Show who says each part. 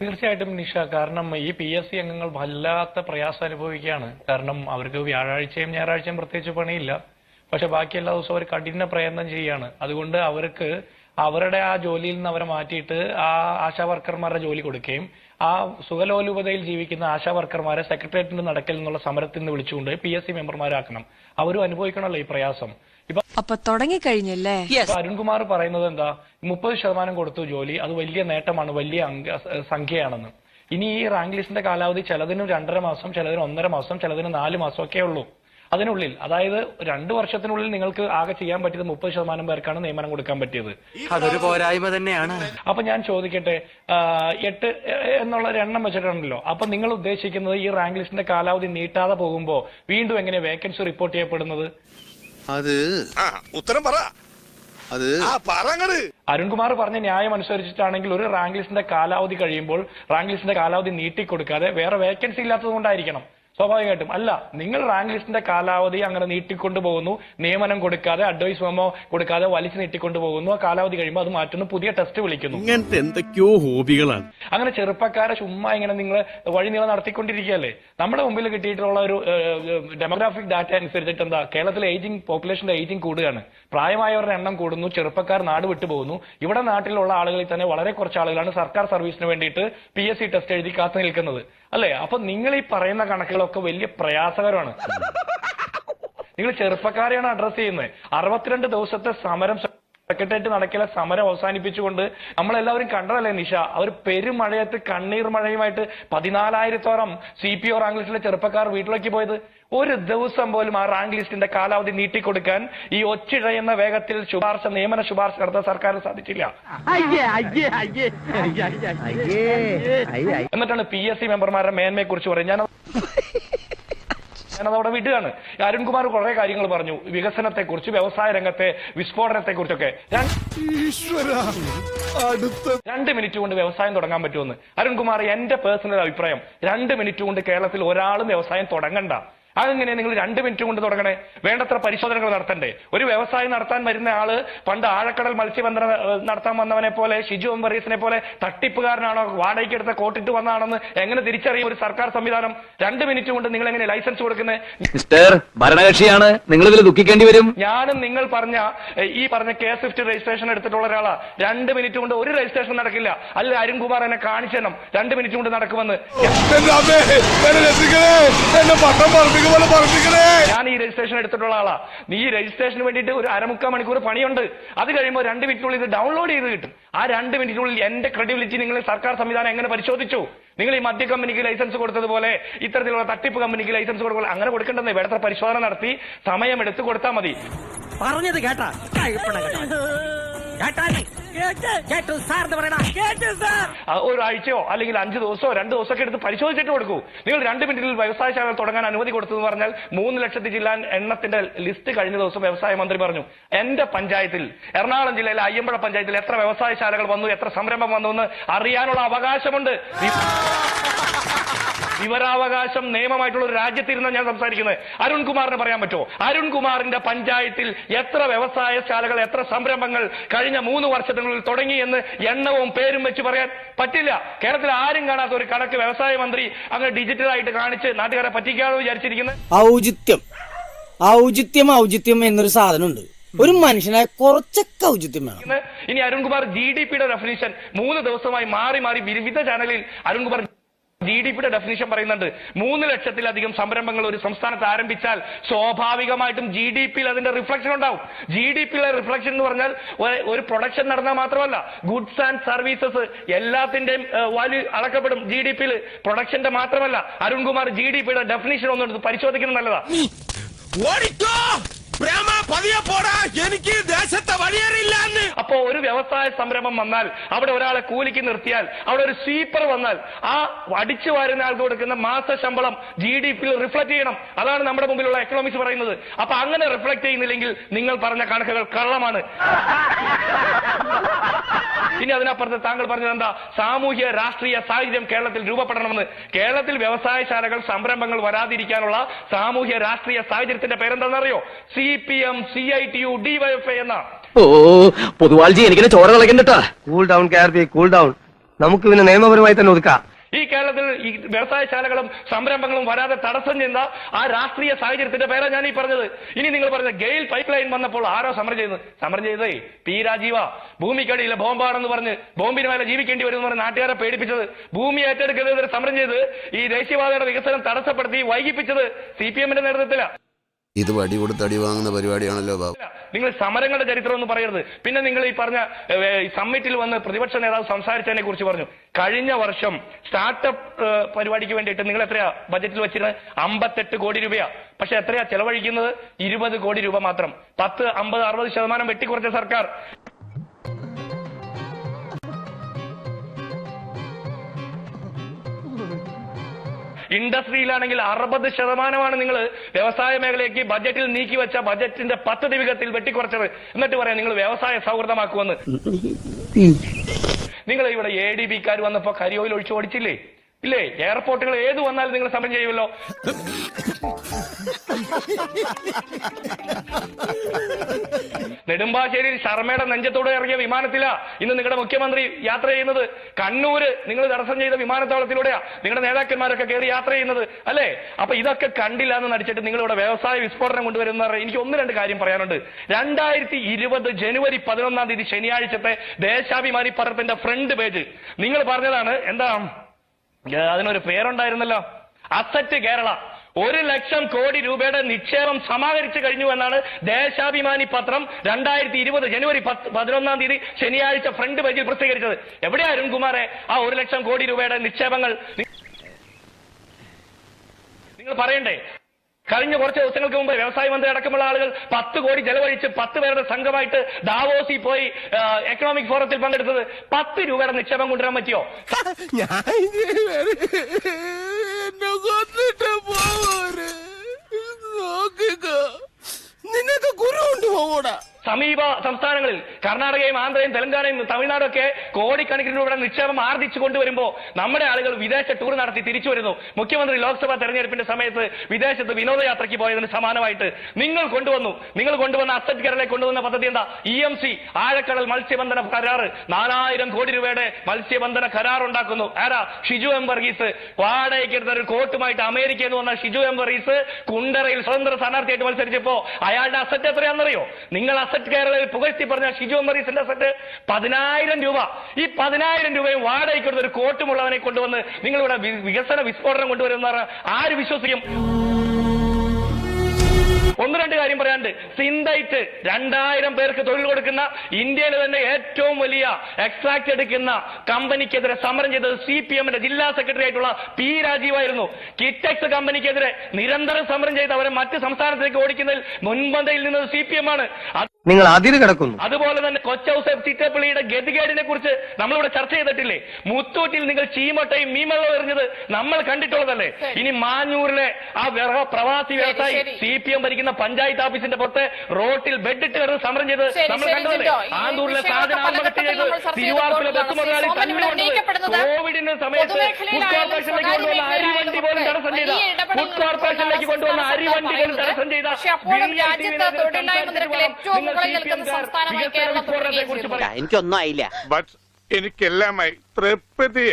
Speaker 1: തീർച്ചയായിട്ടും നിഷ കാരണം ഈ പി എസ് സി അംഗങ്ങൾ വല്ലാത്ത പ്രയാസം അനുഭവിക്കുകയാണ്. കാരണം അവർക്ക് വ്യാഴാഴ്ചയും ഞായറാഴ്ചയും പ്രത്യേകിച്ച് പണിയില്ല. പക്ഷെ ബാക്കി എല്ലാ ദിവസവും അവർ കഠിന പ്രയത്നം ചെയ്യുകയാണ്. അതുകൊണ്ട് അവർക്ക് അവരുടെ ആ ജോലിയിൽ നിന്ന് അവരെ മാറ്റിയിട്ട് ആ ആശാ വർക്കർമാരുടെ ജോലി കൊടുക്കുകയും ആ സുഖലോലുപതയിൽ ജീവിക്കുന്ന ആശാ വർക്കർമാരെ സെക്രട്ടേറിയറ്റിന്റെ നടക്കൽ നിന്നുള്ള സമരത്തിൽ നിന്ന് വിളിച്ചുകൊണ്ട് പി എസ് സി മെമ്പർമാരാക്കണം അവരും അനുഭവിക്കണമല്ലോ ഈ പ്രയാസം.
Speaker 2: അപ്പൊ തുടങ്ങിക്കഴിഞ്ഞല്ലേ?
Speaker 1: അരുൺകുമാർ പറയുന്നത് എന്താ? മുപ്പത് ശതമാനം കൊടുത്തു ജോലി അത് വലിയ നേട്ടമാണ് വലിയ സംഖ്യയാണെന്ന്. ഇനി ഈ റാങ്ക് ലിസ്റ്റിന്റെ കാലാവധി ചിലതിന് രണ്ടര മാസം ചിലതിന് ഒന്നര മാസം ചിലതിന് നാല് മാസം ഒക്കെ ഉള്ളൂ. അതിനുള്ളിൽ അതായത് രണ്ടു വർഷത്തിനുള്ളിൽ നിങ്ങൾക്ക് ആകെ ചെയ്യാൻ പറ്റിയത് മുപ്പത് ശതമാനം പേർക്കാണ് നിയമനം കൊടുക്കാൻ പറ്റിയത്.
Speaker 3: അതൊരു പോരായ്മ തന്നെയാണ്.
Speaker 1: അപ്പൊ ഞാൻ ചോദിക്കട്ടെ എട്ട് എന്നുള്ള എണ്ണം വെച്ചിട്ടുണ്ടല്ലോ. അപ്പൊ നിങ്ങൾ ഉദ്ദേശിക്കുന്നത് ഈ റാങ്ക് ലിസ്റ്റിന്റെ കാലാവധി നീട്ടാതെ പോകുമ്പോ വീണ്ടും എങ്ങനെ വേക്കൻസി റിപ്പോർട്ട് ചെയ്യപ്പെടുന്നത്?
Speaker 4: അത്
Speaker 5: ആ ഉത്തരം പറ.
Speaker 4: അത്
Speaker 5: ആ പറങ്ങട്.
Speaker 1: അരുൺകുമാർ പറഞ്ഞ ന്യായം അനുസരിച്ചിട്ടാണെങ്കിൽ ഒരു റാങ്ക് ലിസ്റ്റിന്റെ കാലാവധി കഴിയുമ്പോൾ റാങ്ക് ലിസ്റ്റിന്റെ കാലാവധി നീട്ടിക്കൊടുക്കാതെ വേറെ വേക്കൻസി ഇല്ലാത്തത് കൊണ്ടായിരിക്കണം. സ്വാഭാവികമായിട്ടും. അല്ല നിങ്ങൾ റാങ്ക് ലിസ്റ്റിന്റെ കാലാവധി അങ്ങനെ നീട്ടിക്കൊണ്ടു പോകുന്നു. നിയമനം കൊടുക്കാതെ അഡ്വൈസ് മെമ്മോ കൊടുക്കാതെ വലിച്ചു നീട്ടിക്കൊണ്ടു പോകുന്നു. ആ കാലാവധി കഴിയുമ്പോൾ അത് മാറ്റുന്നു. പുതിയ ടെസ്റ്റ് വിളിക്കുന്നു.
Speaker 6: ഇങ്ങനത്തെ എന്തൊക്കെയോ ഹോബികളാണ്.
Speaker 1: അങ്ങനെ ചെറുപ്പക്കാരെ ചുമ്മാ ഇങ്ങനെ നിങ്ങൾ വഴി നീളം നടത്തിക്കൊണ്ടിരിക്കുകയല്ലേ? നമ്മുടെ മുമ്പിൽ കിട്ടിയിട്ടുള്ള ഒരു ഡെമോഗ്രാഫിക് ഡാറ്റ അനുസരിച്ചിട്ട് എന്താ കേരളത്തിലെ ഏജിംഗ് പോപ്പുലേഷന്റെ ഏജിംഗ് കൂടുകയാണ്. പ്രായമായവരുടെ എണ്ണം കൂടുന്നു. ചെറുപ്പക്കാർ നാട് വിട്ടുപോകുന്നു ഇവിടെ നാട്ടിലുള്ള ആളുകളിൽ തന്നെ വളരെ കുറച്ച് ആളുകളാണ് സർക്കാർ സർവീസിന് വേണ്ടിയിട്ട് പി എസ് സി ടെസ്റ്റ് എഴുതി കാത്തു നിൽക്കുന്നത്. അല്ലേ? അപ്പൊ നിങ്ങൾ ഈ പറയുന്ന കണക്കുകളൊക്കെ വലിയ പ്രയാസകരമാണ്. നിങ്ങൾ ചെറുപ്പക്കാരെയാണ് അഡ്രസ് ചെയ്യുന്നത്. അറുപത്തിരണ്ട് ദിവസത്തെ സമരം സെക്രട്ടേറിയറ്റ് നടക്കില്ല സമരം അവസാനിപ്പിച്ചുകൊണ്ട് നമ്മളെല്ലാവരും കണ്ടതല്ലേ നിഷ? അവർ പെരുമഴയത്ത് കണ്ണീർ മഴയുമായിട്ട് പതിനാലായിരത്തോളം സി പി ഒ റാങ്ക് ലിസ്റ്റിലെ ചെറുപ്പക്കാർ വീട്ടിലേക്ക് പോയത്. ഒരു ദിവസം പോലും ആ റാങ്ക് ലിസ്റ്റിന്റെ കാലാവധി നീട്ടിക്കൊടുക്കാൻ ഈ ഒച്ചിഴയുന്ന വേഗത്തിൽ ശുപാർശ നിയമന ശുപാർശ നടത്താൻ സർക്കാർ സാധിച്ചില്ല. എന്നിട്ടാണ് പി എസ് സി മെമ്പർമാരുടെ മേന്മയെ കുറിച്ച് പറയുന്നത്. ഞാൻ ഞാനത് അവിടെ വിടുകയാണ് അരുൺകുമാർ കുറെ കാര്യങ്ങൾ പറഞ്ഞു. വികസനത്തെ കുറിച്ച് വ്യവസായ രംഗത്തെ വിസ്ഫോടനത്തെ കുറിച്ചൊക്കെ
Speaker 5: ഈശ്വര
Speaker 1: രണ്ട് മിനിറ്റ് കൊണ്ട് വ്യവസായം തുടങ്ങാൻ പറ്റുമെന്ന്. അരുൺകുമാർ എന്റെ പേഴ്സണൽ അഭിപ്രായം. രണ്ട് മിനിറ്റ് കൊണ്ട് കേരളത്തിൽ ഒരാളും വ്യവസായം തുടങ്ങണ്ട. അതെങ്ങനെ നിങ്ങൾ രണ്ട് മിനിറ്റ് കൊണ്ട് തുടങ്ങണേ? വേണ്ടത്ര പരിശോധനകൾ നടത്തണ്ടേ? ഒരു വ്യവസായം നടത്താൻ വരുന്ന ആൾ പണ്ട് ആഴക്കടൽ മത്സ്യബന്ധനം നടത്താൻ വന്നവനെ പോലെ ഷിജു എംബറീസിനെ പോലെ തട്ടിപ്പുകാരനാണോ? വാടകയ്ക്ക് എടുത്ത കോട്ടിട്ട് വന്നതാണെന്ന് എങ്ങനെ തിരിച്ചറിയും ഒരു സർക്കാർ സംവിധാനം? രണ്ട് മിനിറ്റ് കൊണ്ട് നിങ്ങൾ എങ്ങനെ ലൈസൻസ് കൊടുക്കുന്നത്
Speaker 3: മിസ്റ്റർ ഭരണകക്ഷിയാണ്. നിങ്ങൾ ഇതിൽ ദുഃഖിക്കേണ്ടി വരും.
Speaker 1: ഞാനും നിങ്ങൾ പറഞ്ഞ ഈ പറഞ്ഞ കെ സ്വിഫ്റ്റ് രജിസ്ട്രേഷൻ എടുത്തിട്ടുള്ള ഒരാളാ. രണ്ട് മിനിറ്റ് കൊണ്ട് ഒരു രജിസ്ട്രേഷൻ നടക്കില്ല. അല്ല അരുൺകുമാർ എന്നെ കാണിച്ചെന്നും രണ്ട് മിനിറ്റ് കൊണ്ട് നടക്കുമെന്ന്.
Speaker 5: എന്നെ പട്ടം പറപ്പിക്കണേ
Speaker 1: ഞാൻ ഈ രജിസ്ട്രേഷൻ എടുത്തിട്ടുള്ള ആളാ. നീ ഈ രജിസ്ട്രേഷന് വേണ്ടിയിട്ട് ഒരു അരമുക്കാൽ മണിക്കൂർ പണിയുണ്ട്. അത് കഴിയുമ്പോൾ രണ്ട് മിനിറ്റിനുള്ളിൽ ഇത് ഡൗൺലോഡ് ചെയ്ത് കിട്ടും. ആ രണ്ട് മിനിറ്റിനുള്ളിൽ എന്റെ ക്രെഡിബിലിറ്റി നിങ്ങൾ സർക്കാർ സംവിധാനം എങ്ങനെ പരിശോധിച്ചു? നിങ്ങൾ ഈ മദ്യ കമ്പനിക്ക് ലൈസൻസ് കൊടുത്തതുപോലെ ഇത്തരത്തിലുള്ള തട്ടിപ്പ് കമ്പനിക്ക് ലൈസൻസ് കൊടുക്കുക അങ്ങനെ കൊടുക്കേണ്ടത് വേണ്ടത്ര പരിശോധന നടത്തി സമയം എടുത്ത് കൊടുത്താൽ മതി.
Speaker 7: പറഞ്ഞത് കേട്ടാ.
Speaker 1: ഒരാഴ്ചയോ അല്ലെങ്കിൽ അഞ്ച് ദിവസമോ രണ്ട് ദിവസമൊക്കെ എടുത്ത് പരിശോധിച്ചിട്ട് കൊടുക്കൂ. നിങ്ങൾ രണ്ട് മിനിറ്റിൽ വ്യവസായശാല തുടങ്ങാൻ അനുമതി കൊടുത്തെന്ന് പറഞ്ഞാൽ മൂന്ന് ലക്ഷത്തി ജില്ലാ എണ്ണത്തിന്റെ ലിസ്റ്റ് കഴിഞ്ഞ ദിവസം വ്യവസായ മന്ത്രി പറഞ്ഞു. എന്റെ പഞ്ചായത്തിൽ എറണാകുളം ജില്ലയിലെ അയ്യമ്പഴ പഞ്ചായത്തിൽ എത്ര വ്യവസായശാലകൾ വന്നു എത്ര സംരംഭം വന്നു എന്ന് അറിയാനുള്ള അവകാശമുണ്ട്. വിവരാവകാശം നിയമമായിട്ടുള്ള ഒരു രാജ്യത്തിരുന്ന ഞാൻ സംസാരിക്കുന്നത്. അരുൺകുമാറിന് പറയാൻ പറ്റുമോ? അരുൺകുമാറിന്റെ പഞ്ചായത്തിൽ എത്ര വ്യവസായശാലകൾ എത്ര സംരംഭങ്ങൾ കഴിഞ്ഞ മൂന്ന് വർഷത്തിനുള്ളിൽ തുടങ്ങി എന്ന് എണ്ണവും പേരും വെച്ച് പറയാൻ പറ്റില്ല. കേരളത്തിൽ ആരും കാണാത്ത ഒരു കണക്ക് വ്യവസായ മന്ത്രി അങ്ങ് ഡിജിറ്റലായിട്ട് കാണിച്ച് നാട്ടുകാരെ പറ്റിക്കാതെ വിചാരിച്ചിരിക്കുന്നത്.
Speaker 8: ഔചിത്യം. ഔചിത്യം ഔചിത്യം എന്നൊരു സാധനമുണ്ട്. ഒരു മനുഷ്യനായ കുറച്ചൊക്കെ ഔചിത്യം വേണം.
Speaker 1: ഇനി അരുൺകുമാർ ജി ഡി പിയുടെ ഡെഫിനിഷൻ മൂന്ന് ദിവസമായി മാറി മാറി വിവിധ ചാനലിൽ അരുൺകുമാർ ജി ഡി പിയുടെ ഡെഫിനിഷൻ പറയുന്നുണ്ട്. മൂന്ന് ലക്ഷത്തിലധികം സംരംഭങ്ങൾ ഒരു സംസ്ഥാനത്ത് ആരംഭിച്ചാൽ സ്വാഭാവികമായിട്ടും ജി ഡി പിയിൽ അതിന്റെ റിഫ്ലക്ഷൻ ഉണ്ടാവും. ജി ഡി പിയിലെ റിഫ്ലക്ഷൻ എന്ന് പറഞ്ഞാൽ ഒരു- പ്രൊഡക്ഷൻ നടന്നാൽ മാത്രമല്ല ഗുഡ്സ് ആൻഡ് സർവീസസ് എല്ലാത്തിന്റെയും വാല്യൂ അളക്കപ്പെടും ജി ഡി പിയിൽ പ്രൊഡക്ഷന്റെ മാത്രമല്ല അരുൺകുമാർ ജി ഡി പിയുടെ ഡെഫിനിഷൻ ഒന്ന് പരിശോധിക്കുന്നത് നല്ലതാ.
Speaker 5: എനിക്ക്
Speaker 1: ഒരു വ്യവസായ സംരംഭം വന്നാൽ അവിടെ ഒരാളെ കൂലിക്ക് നിർത്തിയാൽ അവിടെ ഒരു സ്വീപ്പർ വന്നാൽ ആ അടിച്ചു വാരുന്ന ആൾക്ക് കൊടുക്കുന്ന മാസ ശമ്പളം ജി ഡി പിയിൽ റിഫ്ലക്ട് ചെയ്യണം. അതാണ് നമ്മുടെ മുമ്പിലുള്ള എക്കണോമിക്സ് പറയുന്നത്. അപ്പൊ അങ്ങനെ റിഫ്ലക്ട് ചെയ്യുന്നില്ലെങ്കിൽ നിങ്ങൾ പറഞ്ഞ കണക്കുകൾ കള്ളമാണ്. ഇനി അതിനപ്പുറത്ത് താങ്കൾ പറഞ്ഞത് എന്താ? സാമൂഹ്യ രാഷ്ട്രീയ സാഹചര്യം കേരളത്തിൽ രൂപപ്പെടണമെന്ന്. കേരളത്തിൽ വ്യവസായശാലകൾ സംരംഭങ്ങൾ വരാതിരിക്കാനുള്ള സാമൂഹ്യ രാഷ്ട്രീയ സാഹചര്യത്തിന്റെ പേരെന്താണെന്നറിയോ? C P M C I T U DYFI എന്ന
Speaker 3: ഓ പൊതുവാൾജി എനിക്ക് ചോര തിളക്കണ്ടട്ടാ.
Speaker 9: Cool down K B cool down
Speaker 3: നമുക്ക് പിന്നെ നിയമപരമായി തന്നെ ഒതുക്കാം.
Speaker 1: ഈ കേരളത്തിൽ ഈ വ്യവസായശാലകളും സംരംഭങ്ങളും വരാതെ തടസ്സം ചെയ്യുന്ന ആ രാഷ്ട്രീയ സാഹചര്യത്തിന്റെ പേരാ ഞാൻ ഈ പറഞ്ഞത്. ഇനി നിങ്ങൾ പറഞ്ഞ ഗെയിൽ പൈപ്പ് ലൈൻ വന്നപ്പോൾ ആരോ സമരം ചെയ്യുന്നത് സമരം ചെയ്തേ പി രാജീവ. ഭൂമിക്കടിയിലെ ബോംബാണെന്ന് പറഞ്ഞ് ബോംബിന് മേലെ ജീവിക്കേണ്ടി വരുമെന്ന് എന്ന് പറഞ്ഞ് നാട്ടുകാരെ പേടിപ്പിച്ചത്. ഭൂമി ഏറ്റെടുക്കുന്നതിന് സമരം ചെയ്ത് ഈ ദേശീയവാദയുടെ വികസനം തടസ്സപ്പെടുത്തി വൈകിപ്പിച്ചത് സി പി എമ്മിന്റെ നേതൃത്വത്തിലാണ്
Speaker 4: ഇത് വടി കൊടുത്ത് അടി വാങ്ങുന്ന പരിപാടിയാണല്ലോ ബാബു.
Speaker 1: നിങ്ങൾ സമരങ്ങളുടെ ചരിത്രം എന്ന് പറയരുത്. പിന്നെ നിങ്ങൾ ഈ പറഞ്ഞ സമ്മിറ്റിൽ വന്ന് പ്രതിപക്ഷ നേതാവ് സംസാരിച്ചതിനെ കുറിച്ച് പറഞ്ഞു. കഴിഞ്ഞ വർഷം സ്റ്റാർട്ടപ്പ് പരിപാടിക്ക് വേണ്ടിയിട്ട് നിങ്ങൾ എത്രയാ ബജറ്റിൽ വെച്ചിരുന്നത്? അമ്പത്തെട്ട് കോടി രൂപയാ. പക്ഷെ എത്രയാ ചെലവഴിക്കുന്നത്? ഇരുപത് കോടി രൂപ മാത്രം. പത്ത് അമ്പത് അറുപത് ശതമാനം വെട്ടിക്കുറച്ച സർക്കാർ. ഇൻഡസ്ട്രിയിലാണെങ്കിൽ അറുപത് ശതമാനമാണ് നിങ്ങൾ വ്യവസായ മേഖലയ്ക്ക് ബജറ്റിൽ നീക്കി വെച്ച ബജറ്റിന്റെ പദ്ധതി വിഹിതത്തിൽ വെട്ടിക്കുറച്ചത്. എന്നിട്ട് പറയാം നിങ്ങൾ വ്യവസായ സൗഹൃദമാക്കുമെന്ന്. നിങ്ങൾ ഇവിടെ എ ഡി ബിക്കാർ വന്നപ്പോ കരിയോയിൽ ഒഴിച്ചു ഓടിച്ചില്ലേ? ഇല്ലേ? എയർപോർട്ടുകൾ ഏത് വന്നാലും നിങ്ങൾ സമരം ചെയ്യുമല്ലോ. നെടുമ്പാശ്ശേരിയിൽ ശർമ്മയുടെ നെഞ്ചത്തോടെ ഇറങ്ങിയ വിമാനത്തിലാ ഇന്ന് നിങ്ങളുടെ മുഖ്യമന്ത്രി യാത്ര ചെയ്യുന്നത്. കണ്ണൂര് നിങ്ങൾ തടസ്സം ചെയ്ത വിമാനത്താവളത്തിലൂടെയാ നിങ്ങളുടെ നേതാക്കന്മാരൊക്കെ കയറി യാത്ര ചെയ്യുന്നത് അല്ലേ? അപ്പൊ ഇതൊക്കെ കണ്ടില്ല എന്ന് നടിച്ചിട്ട് നിങ്ങൾ ഇവിടെ വ്യവസായ വിസ്ഫോടനം കൊണ്ടുവരുന്ന എനിക്ക് ഒന്ന് രണ്ട് കാര്യം പറയാനുണ്ട്. രണ്ടായിരത്തി ഇരുപത് ജനുവരി പതിനൊന്നാം തീയതി ശനിയാഴ്ചത്തെ ദേശാഭിമാനി പത്രത്തിന്റെ ഫ്രണ്ട് പേജ്. നിങ്ങൾ പറഞ്ഞതാണ് എന്താ? അതിനൊരു പേരുണ്ടായിരുന്നല്ലോ. അസറ്റ് കേരള. ഒരു ലക്ഷം കോടി രൂപയുടെ നിക്ഷേപം സമാഹരിച്ചു കഴിഞ്ഞു എന്നാണ് ദേശാഭിമാനി പത്രം രണ്ടായിരത്തി ഇരുപത് ജനുവരി പതിനൊന്നാം തീയതി ശനിയാഴ്ച ഫ്രണ്ട് പേജിൽ പ്രസിദ്ധീകരിച്ചത്. എവിടെയാ അരുൺകുമാറെ ആ ഒരു ലക്ഷം കോടി രൂപയുടെ നിക്ഷേപങ്ങൾ? നിങ്ങൾ പറയണ്ടേ? കഴിഞ്ഞ കുറച്ച് ദിവസങ്ങൾക്ക് മുമ്പ് വ്യവസായ മന്ത്രി അടക്കമുള്ള ആളുകൾ പത്ത് കോടി ചെലവഴിച്ച് പത്ത് പേരുടെ സംഘമായിട്ട് ദാവോസി പോയി എക്കണോമിക് ഫോറത്തിൽ പങ്കെടുത്തത് പത്ത് രൂപയുടെ നിക്ഷേപം കൊണ്ടുവരാൻ പറ്റിയോ?
Speaker 5: എന്നെ കൊന്നിട്ട് പോവര്. നോക്കുക നിനക്ക് കുരു കൊണ്ടുപോകൂടാ.
Speaker 1: സമീപ സംസ്ഥാനങ്ങളിൽ കർണാടകയും ആന്ധ്രയും തെലങ്കാനയും തമിഴ്നാടും ഒക്കെ കോടിക്കണക്കിന് രൂപയുടെ നിക്ഷേപം ആർജിച്ചു കൊണ്ടുവരുമ്പോൾ നമ്മുടെ ആളുകൾ വിദേശ ടൂർ നടത്തി തിരിച്ചു വരുന്നു. മുഖ്യമന്ത്രി ലോക്സഭാ തെരഞ്ഞെടുപ്പിന്റെ സമയത്ത് വിദേശത്ത് വിനോദയാത്രയ്ക്ക് പോയതിന് സമാനമായിട്ട് നിങ്ങൾ കൊണ്ടുവന്നു. നിങ്ങൾ കൊണ്ടുവന്ന അസറ്റ് കേരളെ കൊണ്ടുവന്ന പദ്ധതി എന്താ? ഇ എം സി ആഴക്കടൽ മത്സ്യബന്ധന കരാറ്. നാലായിരം കോടി രൂപയുടെ മത്സ്യബന്ധന കരാർ ഉണ്ടാക്കുന്നു. ആരാ? ഷിജു എം വർഗീസ്. വാടകയ്ക്കെടുത്ത ഒരു കോട്ടുമായിട്ട് അമേരിക്കയിൽ നിന്ന് വന്ന ഷിജു എം വർഗീസ് കുണ്ടറയിൽ സ്വതന്ത്ര സ്ഥാനാർത്ഥിയായിട്ട് മത്സരിച്ചപ്പോ അയാളുടെ അസറ്റ് എത്രയാണെന്നറിയോ? നിങ്ങൾ അസറ്റ് കേരളയിൽ പുകഴ്ത്തി പറഞ്ഞ ഷിജു മറീസിന്റെ സെറ്റ് പതിനായിരം രൂപ. ഈ പതിനായിരം രൂപയും വാടകയ്ക്ക് വാടകയ്ക്കെടുത്ത ഒരു കോട്ടുമുള്ളവനെ കൊണ്ടുവന്ന് നിങ്ങളിവിടെ വികസന വിസ്ഫോടനം കൊണ്ടുവരുന്ന ആര് വിശ്വസിക്കും? ഒന്ന് രണ്ട് കാര്യം പറയാണ്ട് സിന്തൈറ്റ് രണ്ടായിരം പേർക്ക് തൊഴിൽ കൊടുക്കുന്ന ഇന്ത്യയിലെ തന്നെ ഏറ്റവും വലിയ എക്സ്ട്രാക്ട് എടുക്കുന്ന കമ്പനിക്കെതിരെ സമരം ചെയ്തത് സി പി എമ്മിന്റെ ജില്ലാ സെക്രട്ടറി ആയിട്ടുള്ള പി രാജീവായിരുന്നു കിറ്റക്സ് കമ്പനിക്കെതിരെ നിരന്തരം സമരം ചെയ്ത് അവരെ മറ്റ് സംസ്ഥാനത്തേക്ക് ഓടിക്കുന്നതിൽ മുൻപന്തയിൽ നിന്നത് സി പി എം ആണ്
Speaker 3: നിങ്ങൾ അതിര് കിടക്കുന്നു.
Speaker 1: അതുപോലെ തന്നെ കൊച്ചൌസഫ് ചിറ്റപ്പള്ളിയുടെ ഗതികേടിനെ കുറിച്ച് നമ്മളിവിടെ ചർച്ച ചെയ്തിട്ടില്ലേ? മുത്തൂറ്റിൽ നിങ്ങൾ ചീമട്ടയും മീമെള്ളം എറിഞ്ഞത് നമ്മൾ കണ്ടിട്ടുള്ളതല്ലേ? ഇനി മാഞ്ഞൂരിലെ ആ വിറ- പ്രവാസി വ്യവസായി. സി പി എം ഭരിക്കുന്ന പഞ്ചായത്ത് ഓഫീസിന്റെ പുറത്ത് റോട്ടിൽ ബെഡിട്ട് കിടന്ന് സമരം ചെയ്ത് നമ്മൾ കണ്ടതല്ലേ? ആന്തൂരിലെ
Speaker 2: വിഷയമൊക്കെ
Speaker 1: സാധന ആത്മഹത്യ
Speaker 2: പലഘട്ടത്തിൽ
Speaker 1: ചെയ്ത്
Speaker 2: നമ്മൾ
Speaker 1: തിരുവാർപ്പിലെ ബസ് മുതലാളി കോവിഡിന്റെ സമയത്ത് അരിവണ്ടി പോലും തടസ്സം ചെയ്ത
Speaker 2: വലിയ ഇടപെടലുകൾ
Speaker 1: ഫുഡ് കോർപ്പറേഷനിലേക്ക് കൊണ്ടുവന്ന
Speaker 2: അരിവണ്ടികൾ
Speaker 1: അരിവണ്ടി തടസ്സം ചെയ്ത
Speaker 3: എനിക്കൊന്നും ആയില്ല.
Speaker 5: ബട്ട് എനിക്കെല്ലാമായി തൃപ്തിയായി.